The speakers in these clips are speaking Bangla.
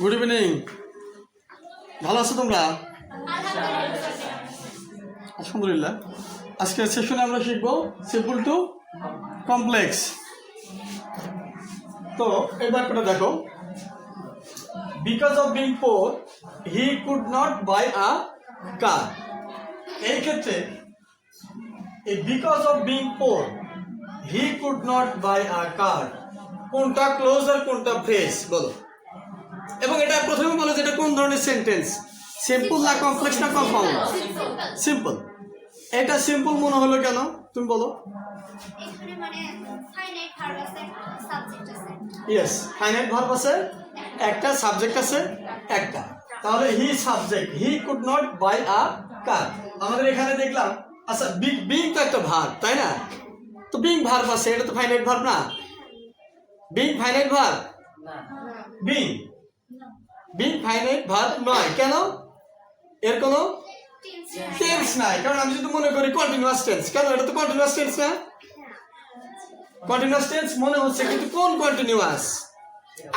গুড ইভিনিং ভালো আছো তোমরা? আলহামদুলিল্লাহ। আজকের সেশনে আমরা শিখব সিম্পল টু কমপ্লেক্স তো এই বাক্যটা দেখো। Because of being poor he could not buy a car এই ক্ষেত্রে, এই because of being poor he could not buy a car কোনটা ক্লোজ আর কোনটা ফ্রেশ বলো। এবং এটা প্রথমে বলো যে এটা কোন ধরনের সেন্টেন্স সিম্পল না কমপ্লেক্স না কম্পাউন্ড সিম্পল এটা সিম্পল মনে হলো কেন? তুমি বলো। এখানে মানে ফাইনাইট ভার্ব আছে সাবজেক্ট আছে। ইয়েস ফাইনাইট ভার্ব আছে একটা। সাবজেক্ট আছে একটা। তাহলে he subject he could not buy a car আমাদের এখানে দেখলাম আচ্ছা বিং বিং তো একটা ভার্ব তাই না? তো বিং ভার্ব আছে এটা তো ফাইনাইট ভার্ব না। Being finite verb being being finite verb নয়। কেন? এর কোনো টেন্স নাই। কারণ আমি যদি মনে করি কন্টিনিউয়াস টেন্স কেন? এটা তো কন্টিনিউয়াস টেন্স না? কন্টিনিউয়াস টেন্স মনে হচ্ছে কিন্তু কোন কন্টিনিউয়াস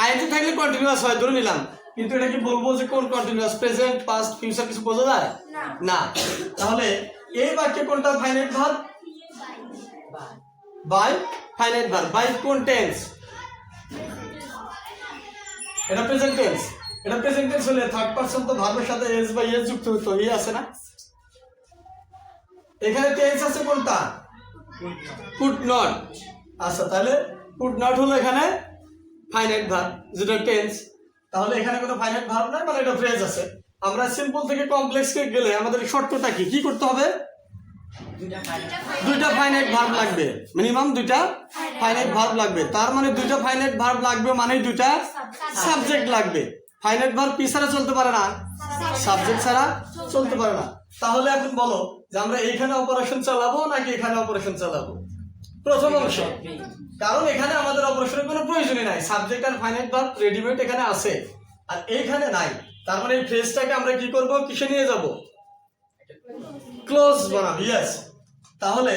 আইতে থাকলে কন্টিনিউয়াস হয় ধরে নিলাম। কিন্তু এটা কি বলব যে কোন কন্টিনিউয়াস প্রেজেন্ট পাস্ট ফিউচার কিছু বোঝা যায়? না। তাহলে এই বাক্যে কোনটা finite verb buy. Finite verb buy কোন টেন্স এটা প্রেজেন্ট টেন্স এটা প্রেজেন্ট টেন্স হলে থার্ড পারসন তো ভার্বের সাথে এস বাই এস যুক্ত হতো এই আছে না? এখানে টেন্স আছে কোনটা? কুড নট আচ্ছা তাহলে কুড নট হলো এখানে ফাইনাইট ভার্ব যেটা টেন্স তাহলে এখানে কোনো ফাইনাইট ভার্ব নাই মানে এটা ফ্রেজ আছে। আমরা সিম্পল থেকে কমপ্লেক্সে গেলে আমাদের শর্তটা কি? কি করতে হবে? দুইটা ফাইনাইট ভার্ব লাগবে মিনিমাম দুইটা ফাইনাইট ভার্ব লাগবে। তার মানে দুইটা ফাইনাইট ভার্ব লাগবে মানে দুইটা সাবজেক্ট লাগবে। ফাইনাইট ভার্ব কি ছাড়া চলতে পারে না। সাবজেক্ট ছাড়া চলতে পারে না। তাহলে এখন বলো যে আমরা এইখানে অপারেশন চালাবো নাকি এখানে অপারেশন চালাবো? প্রথম অংশ কারণ এখানে আমাদের অপারেশনের কোনো প্রয়োজনই নাই। সাবজেক্ট আর ফাইনাইট ভার্ব রেডিমেড এখানে আছে। আর এইখানে নাই। তার মানে এই ফ্রেজটাকে আমরা কি করব? কিসে নিয়ে যাব? ক্লোজ বানাবো ইয়েস তাহলে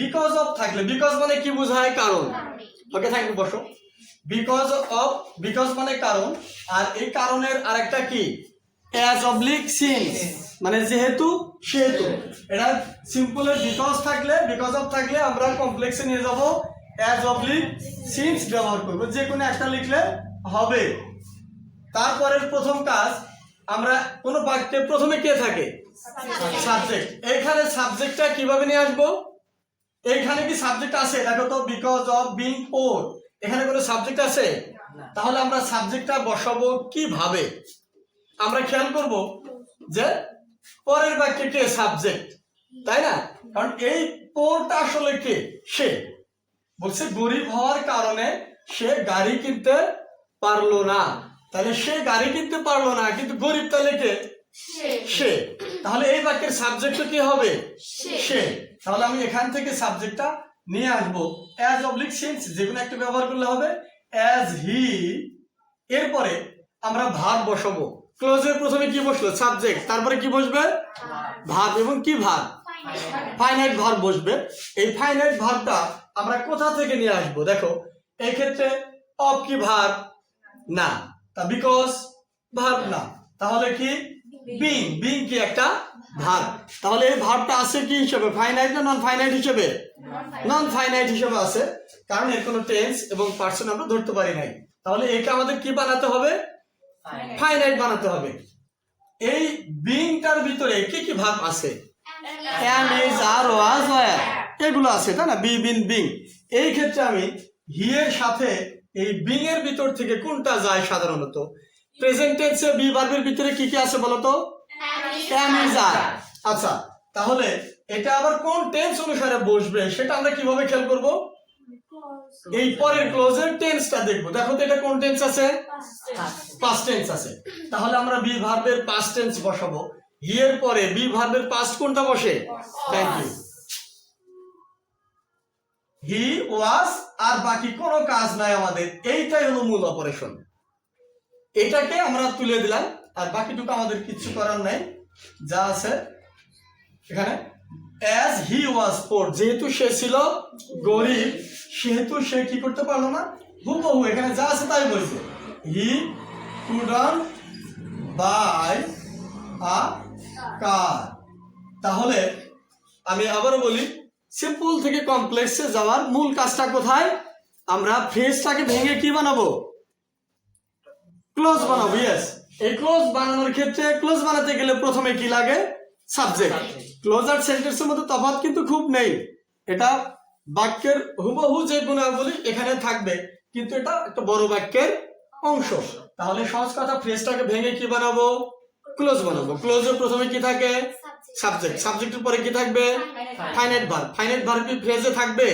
বিকজ অফ থাকলে বিকজ মানে কি বোঝায়? কারণ। ওকে থ্যাংক ইউ বসো। বিকজ অফ বিকজ মানে কারণ আর এই কারণের আরেকটা কি? অ্যাজ অবলিক সিন্স মানে যেহেতু সেহেতু। এটা সিম্পলের বিকজ থাকলে বিকজ অফ থাকলে আমরা কমপ্লেক্সে নিয়ে যাব অ্যাজ অবলিক সিন্স ব্যবহার করব। যে কোনো একটা লিখলে হবে। তারপরের প্রথম কাজ আমরা কোনো বাক্যে প্রথমে কে থাকে? সাবজেক্ট এখানে সাবজেক্টটা কীভাবে নিয়ে আসব? এইখানে কি সাবজেক্ট আছে? দেখো তো বিকজ অফ বিং ওর এখানে কোনো সাবজেক্ট আছে? তাহলে আমরা সাবজেক্টটা বসাবো কীভাবে? আমরা খেয়াল করব যে পরের বাক্যে কে সাবজেক্ট তাই না? কারণ এই পোরটা আসলে কে? সে। বলছে গরিব হওয়ার কারণে সে গাড়ি কিনতে পারল না। তাহলে সে গাড়ি কিনতে পারল না কিন্তু গরিব তাহলে কে? সে। তাহলে এই বাক্যের সাবজেক্ট কি হবে? সে। তাহলে আমি এখান থেকে সাবজেক্টটা নিয়ে আসব। অ্যাজ অবলিক সেন্স যে কোনো একটা ব্যবহার করলে হবে। অ্যাজ হি এরপরে আমরা ভাব বসাবো। ক্লোজের প্রথমে কি বসল? সাবজেক্ট তারপরে কি বসবে? ভাব। এবং কি ভাব? ফাইনাইট ভার্ব বসবে। এই ফাইনাইট ভার্বটা আমরা কোথা থেকে নিয়ে আসব? দেখো, এই ক্ষেত্রে অফ কি ভার্ব না। তা বিকজ ভার্ব না। তাহলে কি? বিং বিং কি একটা ভার্ব তাহলে এই ভার্বটা আছে কি হিসেবে? ফাইনাইট না নন ফাইনাইট হিসেবে? নন ফাইনাইট হিসেবে আছে। কারণ এর কোনো টেন্স এবং পার্সন আমরা ধরতে পারি নাই। তাহলে একে আমাদের কি বানাতে হবে? ফাইনাইট বানাতে হবে। এই বিংটার ভিতরে কি কি ভাব আছে? Am is are was were এগুলো আছে তাই না? বি বিন বিং এই ক্ষেত্রে আমি হি এর সাথে এই বিং এর ভিতর থেকে কোনটা যায় সাধারণত? প্রেজেন্ট টেন্সে বি ভার্বের ভিতরে কি কি আছে বলতো? আচ্ছা তাহলে এটা আবার কোন টেন্স অনুসারে বসবে সেটা আমরা কীভাবে খেয়াল করব? এই পরের ক্লোজের টেন্সটা দেখব। দেখো তো এটা কোন টেন্স আছে? পাস্ট টেন্স আছে। তাহলে আমরা বি ভার্বের পাস্ট টেন্স বসাবো। পরে বি ভার্বের পাস্ট কোনটা বসে? থ্যাংক ইউ হি ওয়াজ আর বাকি কোনো কাজ নাই আমাদের। এইটাই হলো মূল অপারেশন এটাকে আমরা তুলে দিলাম আর বাকিটুকু আমাদের কিচ্ছু করার নাই। যা আছে, এখানে অ্যাজ হি ওয়াজ পোর যেহেতু সে ছিল গরিব, সেহেতু সে কি করতে পারল না? হুবহু, এখানে যা আছে তাই বলছে। হি কুডন বাই আ কার তাহলে, আমি আবারও বলি সিম্পল থেকে কমপ্লেক্সে যাওয়ার মূল কাজটা কোথায়? আমরা ফ্রেজটাকে ভেঙে কি বানাবো? ক্লোজ বানাবো ইয়েস এই ক্লোজ বানানোর ক্ষেত্রে ক্লোজ বানাতে গেলে প্রথমে কি লাগে? সাবজেক্ট ক্লোজ আর সেন্টেন্সের মধ্যে তফাৎ কিন্তু খুব নেই। এটা বাক্যের হুবহু যে গুণাবলী এখানে থাকবে কিন্তু এটা একটা বড় বাক্যের অংশ। তাহলে সহজ কথা ফ্রেজটাকে ভেঙে কি বানাবো? ক্লোজ বানাবো। ক্লোজের প্রথমে কি থাকে? সাবজেক্ট সাবজেক্টের পরে কি থাকবে? ফাইনাইট ভার্ব ফাইনাইট ভার্ব কি ফ্রেজে থাকবে?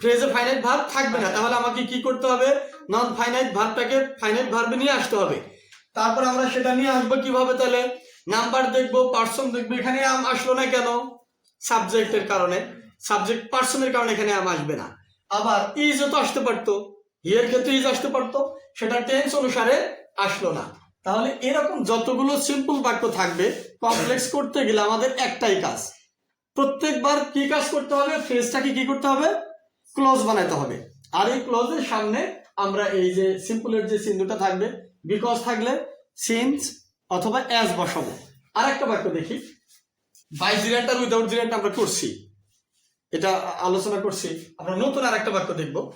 ফ্রেজে ফাইনাইট ভার্ব থাকবে না। তাহলে আমাকে কি করতে হবে? নন ফাইনাইট ভার্বটাকে ফাইনাইট ভার্বে নিয়ে আসতে হবে। তারপর আমরা সেটা নিয়ে আসব কীভাবে তাহলে? নাম্বার দেখব পার্সন দেখব, এখানে আম আসলো না কেন? সাবজেক্টের কারণে। সাবজেক্ট পার্সনের কারণে এখানে আম আসবে না। আবার ইজও তো আসতে পারতো। ইয়ের ক্ষেত্রে ইজ আসতে পারতো। সেটা টেন্স অনুসারে আসলো না। তাহলে এরকম যতগুলো সিম্পল বাক্য থাকবে কমপ্লেক্স করতে গেলে আমাদের একটাই কাজ। প্রত্যেকবার কি কাজ করতে হবে? ফ্রেজটাকে কি করতে হবে? ক্লোজ বানাতে হবে। আর এই ক্লোজের সামনে আমরা এই যে সিম্পলের যে চিহ্নটা থাকবে বিকজ থাকলে সিন্স অথবা অ্যাজ বসাবো। আর একটা বাক্য দেখি। বাই জিরেন্টার উইদাউট জিরাট আমরা করছি। এটা আলোচনা করছি। আমরা নতুন আরেকটা বাক্য দেখব।